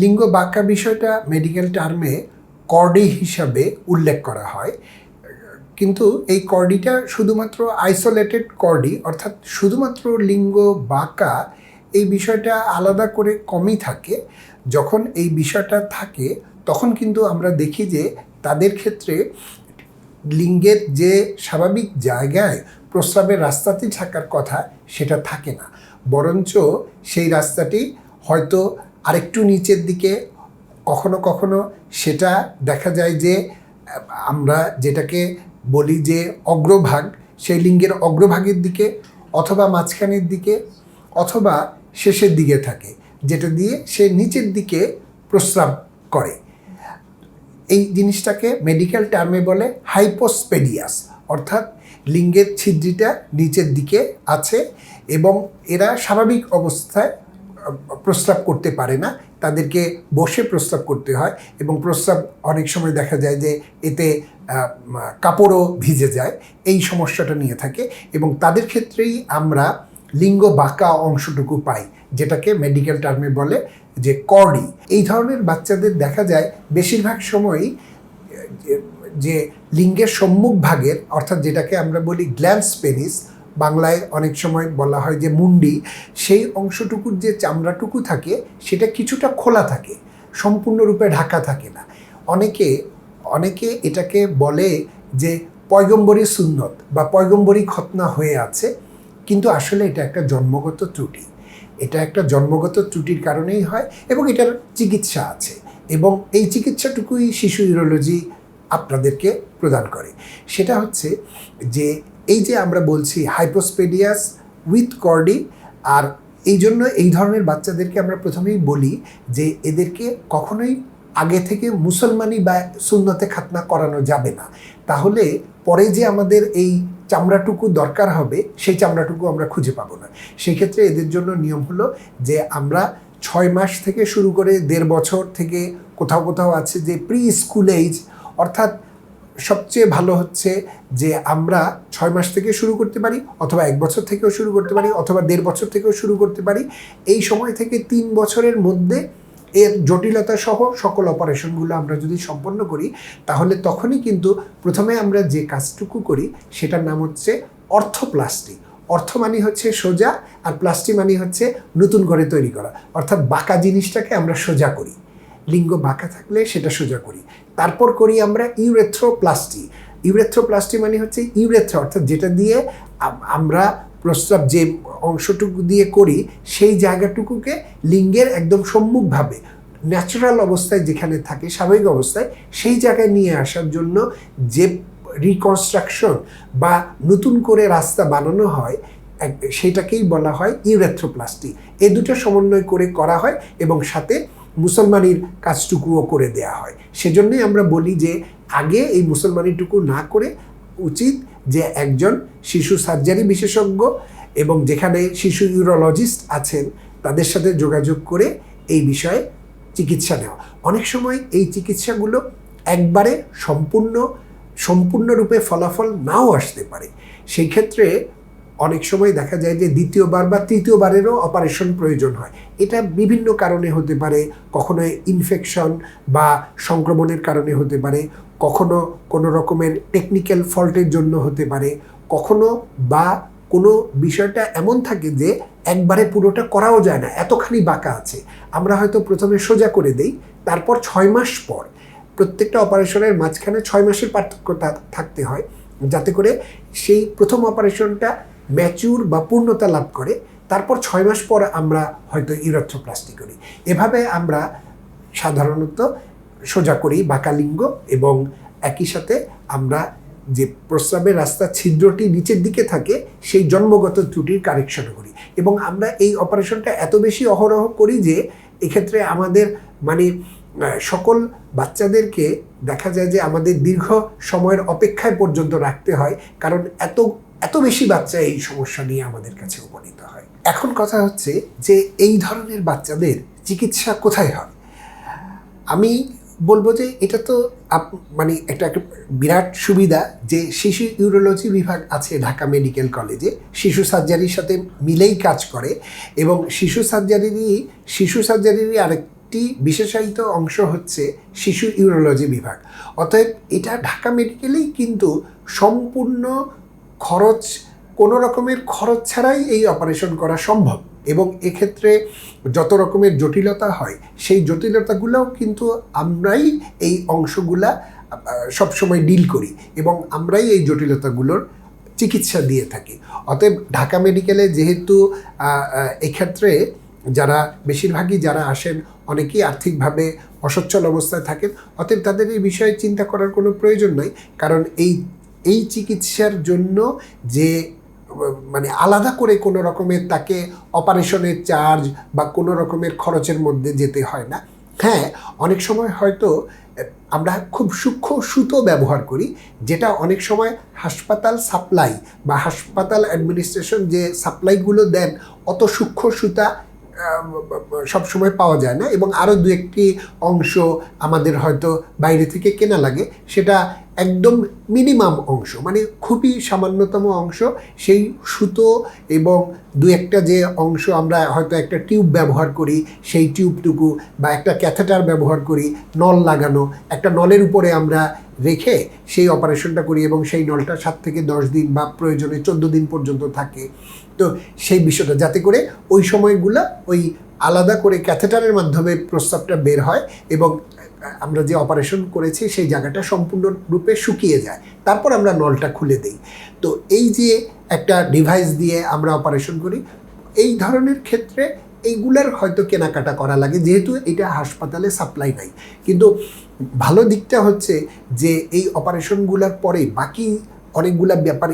লিঙ্গ বাঁকা বিষয়টা মেডিকেল টার্মে কর্ডি হিসাবে উল্লেখ করা হয়। কিন্তু এই কর্ডিটা শুধুমাত্র আইসোলেটেড কর্ডি অর্থাৎ শুধুমাত্র লিঙ্গ বাঁকা এই বিষয়টা আলাদা করে কমই থাকে। যখন এই বিষয়টা থাকে, তখন কিন্তু আমরা দেখি যে তাদের ক্ষেত্রে লিঙ্গের যে স্বাভাবিক জায়গায় প্রস্রাবের রাস্তাটি থাকার কথা সেটা থাকে না। বরঞ্চ সেই রাস্তাটি হয়তো আরেকটু নিচের দিকে কখনো কখনো সেটা দেখা যায় যে, আমরা যেটাকে বলি যে অগ্রভাগ, সেই লিঙ্গের অগ্রভাগের দিকে অথবা মাঝখানের দিকে অথবা শেষের দিকে থাকে, যেটা দিয়ে সে নিচের দিকে প্রস্রাব করে। এই জিনিসটাকে মেডিকেল টার্মে বলে হাইপোস্পেডিয়াস অর্থাৎ লিঙ্গের ছিদ্রিটা নিচের দিকে আছে এবং এরা স্বাভাবিক অবস্থায় প্রস্রাব করতে পারে না, তাদেরকে বসে প্রস্রাব করতে হয় এবং প্রস্রাব অনেক সময় দেখা যায় যে এতে কাপড়ও ভিজে যায়, এই সমস্যাটা নিয়ে থাকে এবং তাদের ক্ষেত্রেই আমরা লিঙ্গ বাঁকা অংশটুকু পাই, যেটাকে মেডিকেল টার্মে বলে যে কর্ডি এই ধরনের বাচ্চাদের দেখা যায় বেশিরভাগ সময়ই, যে লিঙ্গের সম্মুখ ভাগের, অর্থাৎ যেটাকে আমরা বলি গ্ল্যান্স পেনিস বাংলায় অনেক সময় বলা হয় যে মুন্ডি, সেই অংশটুকুর যে চামড়াটুকু থাকে, সেটা কিছুটা খোলা থাকে, সম্পূর্ণরূপে ঢাকা থাকে না। অনেকে অনেকে এটাকে বলে যে পয়গম্বরী সুন্নত বা পয়গম্বরী খতনা হয়ে আছে, কিন্তু আসলে এটা একটা জন্মগত ত্রুটি। এটা একটা জন্মগত ত্রুটির কারণেই হয় এবং এটার চিকিৎসা আছে এবং এই চিকিৎসাটুকুই শিশু ইউরোলজি আপনাদেরকে প্রদান করে। সেটা হচ্ছে যে এই যে আমরা বলছি হাইপোস্পেডিয়াস উইথ কর্ডি আর এই জন্য এই ধরনের বাচ্চাদেরকে আমরা প্রথমেই বলি যে এদেরকে কখনোই আগে থেকে মুসলমানি বা সুন্নতে খাতনা করানো যাবে না। তাহলে পরে যে আমাদের এই চামড়াটুকু দরকার হবে, সেই চামড়াটুকু আমরা খুঁজে পাবো না। সেই ক্ষেত্রে এদের জন্য নিয়ম হলো যে আমরা ছয় মাস থেকে শুরু করে দেড় বছর থেকে কোথাও কোথাও আছে যে প্রি স্কুল এইজ অর্থাৎ সবচেয়ে ভালো হচ্ছে যে আমরা ছয় মাস থেকে শুরু করতে পারি অথবা এক বছর থেকেও শুরু করতে পারি অথবা দেড় বছর থেকেও শুরু করতে পারি। এই সময় থেকে তিন বছরের মধ্যে এর জটিলতা সহ সকল অপারেশনগুলো আমরা যদি সম্পন্ন করি, তাহলে তখনই কিন্তু প্রথমে আমরা যে কাজটুকু করি সেটার নাম হচ্ছে অর্থপ্লাস্টি। অর্থ মানে হচ্ছে সোজা আর প্লাস্টি মানে হচ্ছে নতুন করে তৈরি করা। অর্থাৎ বাঁকা জিনিসটাকে আমরা সোজা করি। লিঙ্গ বাঁকা থাকলে সেটা সোজা করি। তারপর করি আমরা ইউরেথ্রোপ্লাস্টি। ইউরেথ্রোপ্লাস্টি মানে হচ্ছে ইউরেথ্রা, অর্থাৎ যেটা দিয়ে আমরা প্রস্রাব যে অংশটুকু দিয়ে করি, সেই জায়গাটুকুকে লিঙ্গের একদম সম্মুখভাবে, ন্যাচারাল অবস্থায় যেখানে থাকে, স্বাভাবিক অবস্থায়, সেই জায়গায় নিয়ে আসার জন্য যে রিকনস্ট্রাকশন বা নতুন করে রাস্তা বানানো হয় সেটাকেই বলা হয় ইউরেথ্রোপ্লাস্টি। এ দুটো সমন্বয় করে করা হয় এবং সাথে মুসলমানির কাজটুকুও করে দেয়া হয়। সেজন্যই আমরা বলি যে, আগে এই মুসলমানিটুকু না করে উচিত যে একজন শিশু সার্জারি বিশেষজ্ঞ এবং যেখানে শিশু ইউরোলজিস্ট আছেন, তাদের সাথে যোগাযোগ করে এই বিষয়ে চিকিৎসা নেওয়া। অনেক সময় এই চিকিৎসাগুলো একবারে সম্পূর্ণ, সম্পূর্ণরূপে ফলাফল নাও আসতে পারে। সেই ক্ষেত্রে অনেক সময় দেখা যায় যে দ্বিতীয়বার বা তৃতীয়বারেরও অপারেশন প্রয়োজন হয়। এটা বিভিন্ন কারণে হতে পারে, কখনো ইনফেকশন বা সংক্রমণের কারণে হতে পারে, কখনো কোনো রকমের টেকনিক্যাল ফল্টের জন্য হতে পারে, কখনো বা কোনো বিষয়টা এমন থাকে যে একবারে পুরোটা করাও যায় না, এতখানি বাঁকা আছে। আমরা হয়তো প্রথমে সোজা করে দেই, তারপর ছয় মাস পর। প্রত্যেকটা অপারেশনের মাঝখানে ছয় মাসের পার্থক্য থাকতে হয়, যাতে করে সেই প্রথম অপারেশনটা ম্যাচিউর বা পূর্ণতা লাভ করে, তারপর ছয় মাস পর আমরা হয়তো ইউরোথ্রোপ্লাস্টি করি। এভাবে আমরা সাধারণত সোজা করি বাঁকা লিঙ্গ এবং একই সাথে আমরা যে প্রস্রাবের রাস্তা ছিদ্রটি নিচের দিকে থাকে, সেই জন্মগত ত্রুটির কারেকশন করি। এবং আমরা এই অপারেশনটা এত বেশি অহরহ করি যে, এক্ষেত্রে আমাদের মানে সকল বাচ্চাদেরকে দেখা যায় যে আমাদের দীর্ঘ সময়ের অপেক্ষায় পর্যন্ত রাখতে হয়। কারণ এত এত বেশি বাচ্চা এই সমস্যা নিয়ে আমাদের কাছে উপনীত হয়। এখন কথা হচ্ছে যে এই ধরনের বাচ্চাদের চিকিৎসা কোথায় হয়? আমি বলব যে এটা তো মানে একটা একটা বিরাট সুবিধা যে শিশু ইউরোলজি বিভাগ আছে ঢাকা মেডিকেল কলেজে। শিশু সার্জারির সাথে মিলেই কাজ করে এবং শিশু সার্জারিরই শিশু সার্জারিরই আরেকটি বিশেষায়িত অংশ হচ্ছে শিশু ইউরোলজি বিভাগ। অতএব এটা ঢাকা মেডিকেলেই কিন্তু সম্পূর্ণ খরচ, কোনো রকমের খরচ ছাড়াই এই অপারেশন করা সম্ভব। এবং এক্ষেত্রে যত রকমের জটিলতা হয়, সেই জটিলতাগুলোও কিন্তু আমরাই এই অংশগুলা সবসময় ডিল করি এবং আমরাই এই জটিলতাগুলোর চিকিৎসা দিয়ে থাকি। অতএব ঢাকা মেডিকেলে যেহেতু এক্ষেত্রে যারা, বেশিরভাগই যারা আসেন, অনেকেই আর্থিকভাবে অসচ্ছল অবস্থায় থাকেন। অতএব তাদের এই বিষয়ে চিন্তা করার কোনো প্রয়োজন নাই। কারণ এই এই চিকিৎসার জন্য যে মানে আলাদা করে কোনো রকমের তাকে অপারেশনের চার্জ বা কোনো রকমের খরচের মধ্যে যেতে হয় না। হ্যাঁ অনেক সময় হয়তো আমরা খুব সূক্ষ্ম সুতো ব্যবহার করি, যেটা অনেক সময় হাসপাতাল সাপ্লাই বা হাসপাতাল অ্যাডমিনিস্ট্রেশন যে সাপ্লাইগুলো দেন, অত সূক্ষ্ম সুতা সব সময় পাওয়া যায় না এবং আরও দু একটি অংশ আমাদের হয়তো বাইরে থেকে কেনা লাগে, সেটা একদম মিনিমাম অংশ মানে খুবই সামান্যতম অংশ। সেই সুতো এবং দু একটা যে অংশ আমরা হয়তো একটা টিউব ব্যবহার করি, সেই টিউবটুকু বা একটা ক্যাথেটার ব্যবহার করি, নল লাগানো, একটা নলের উপরে আমরা রেখে সেই অপারেশনটা করি এবং সেই নলটা সাত থেকে দশ দিন বা প্রয়োজনে চোদ্দ দিন পর্যন্ত থাকে। তো সেই বিষয়টা, যাতে করে ওই সময়গুলো ওই আলাদা করে ক্যাথেটারের মাধ্যমে প্রস্তাবটা বের হয় এবং আমরা যে অপারেশন করেছি সেই জায়গাটা সম্পূর্ণরূপে শুকিয়ে যায়। তারপর আমরা নলটা খুলে দিই। তো এই যে একটা ডিভাইস দিয়ে আমরা অপারেশন করি, এই ধরনের ক্ষেত্রে এইগুলার হয়তো কেনাকাটা করা লাগে, যেহেতু এটা হাসপাতালে সাপ্লাই নাই। কিন্তু ভালো দিকটা হচ্ছে যে এই অপারেশনগুলোর পরে বাকি অনেকগুলা ব্যাপার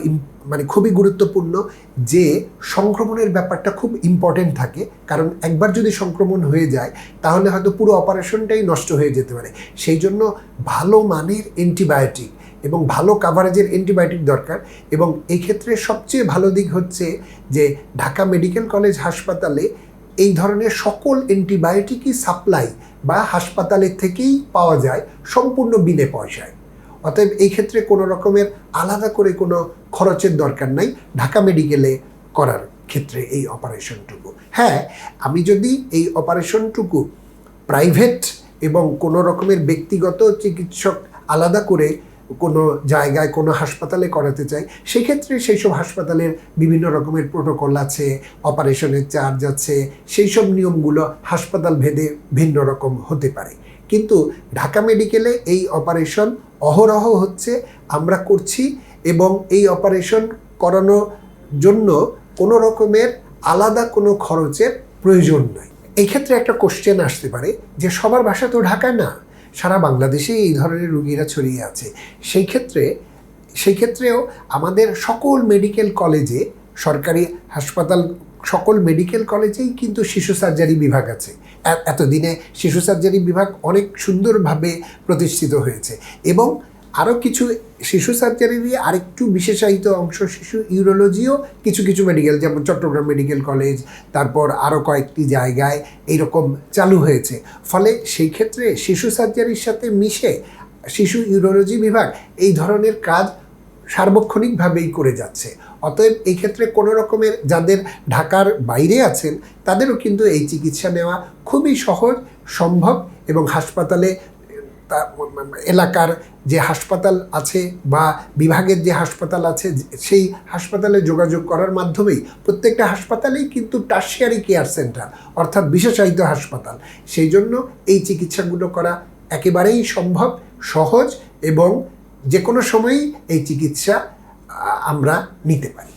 মানে খুবই গুরুত্বপূর্ণ যে সংক্রমণের ব্যাপারটা খুব ইম্পর্টেন্ট থাকে। কারণ একবার যদি সংক্রমণ হয়ে যায়, তাহলে হয়তো পুরো অপারেশনটাই নষ্ট হয়ে যেতে পারে। সেই জন্য ভালো মানের অ্যান্টিবায়োটিক এবং ভালো কাভারেজের অ্যান্টিবায়োটিক দরকার এবং এই ক্ষেত্রে সবচেয়ে ভালো দিক হচ্ছে যে ঢাকা মেডিকেল কলেজ হাসপাতালে এই ধরনের সকল অ্যান্টিবায়োটিকই সাপ্লাই বা হাসপাতালের থেকেই পাওয়া যায় সম্পূর্ণ বিনে পয়সায়। অতএব এই ক্ষেত্রে কোনো রকমের আলাদা করে কোনো খরচের দরকার নাই। ঢাকা মেডিকেলে করার ক্ষেত্রে এই অপারেশনটুকু। হ্যাঁ আমি যদি এই অপারেশনটুকু প্রাইভেট এবং কোনো রকমের ব্যক্তিগত চিকিৎসক আলাদা করে কোনো জায়গায়, কোনো হাসপাতালে করাতে চাই, সেক্ষেত্রে সেই সব হাসপাতালের বিভিন্ন রকমের প্রোটোকল আছে, অপারেশনের চার্জ আছে সেই সব নিয়মগুলো হাসপাতাল ভেদে ভিন্ন রকম হতে পারে। কিন্তু ঢাকা মেডিকেলে এই অপারেশন অহরহ হচ্ছে আমরা করছি এবং এই অপারেশন করানোর জন্য কোনো রকমের আলাদা কোনো খরচের প্রয়োজন নাই। এই ক্ষেত্রে একটা কোশ্চেন আসতে পারে যে সবার বাসা তো ঢাকায় না? সারা বাংলাদেশে এই ধরনের রুগীরা ছড়িয়ে আছে। সেই ক্ষেত্রে, সেই ক্ষেত্রেও আমাদের সকল মেডিকেল কলেজে সরকারি হাসপাতাল সকল মেডিকেল কলেজেই কিন্তু শিশু সার্জারি বিভাগ আছে। এতদিনে শিশু সার্জারি বিভাগ অনেক সুন্দরভাবে প্রতিষ্ঠিত হয়েছে এবং আরও কিছু শিশু সার্জারিরই আরেকটু বিশেষায়িত অংশ শিশু ইউরোলজিও কিছু কিছু মেডিকেল যেমন চট্টগ্রাম মেডিকেল কলেজ তারপর আরও কয়েকটি জায়গায় এইরকম চালু হয়েছে। ফলে সেই ক্ষেত্রে শিশু সার্জারির সাথে মিশে শিশু ইউরোলজি বিভাগ এই ধরনের কাজ সার্বক্ষণিকভাবেই করে যাচ্ছে। অতএব এই ক্ষেত্রে কোনো রকমের যাদের ঢাকার বাইরে আছেন, তাদেরও কিন্তু এই চিকিৎসা নেওয়া খুবই সহজ, সম্ভব এবং হাসপাতালে এলাকার যে হাসপাতাল আছে বা বিভাগের যে হাসপাতাল আছে, সেই হাসপাতালে যোগাযোগ করার মাধ্যমেই প্রত্যেকটা হাসপাতালেই কিন্তু টার্সিয়ারি কেয়ার সেন্টার অর্থাৎ বিশেষায়িত হাসপাতাল। সেই জন্য এই চিকিৎসাগুলো করা একেবারেই সম্ভব, সহজ এবং যে কোনো সময়ই এই চিকিৎসা আমরা নিতে পারি।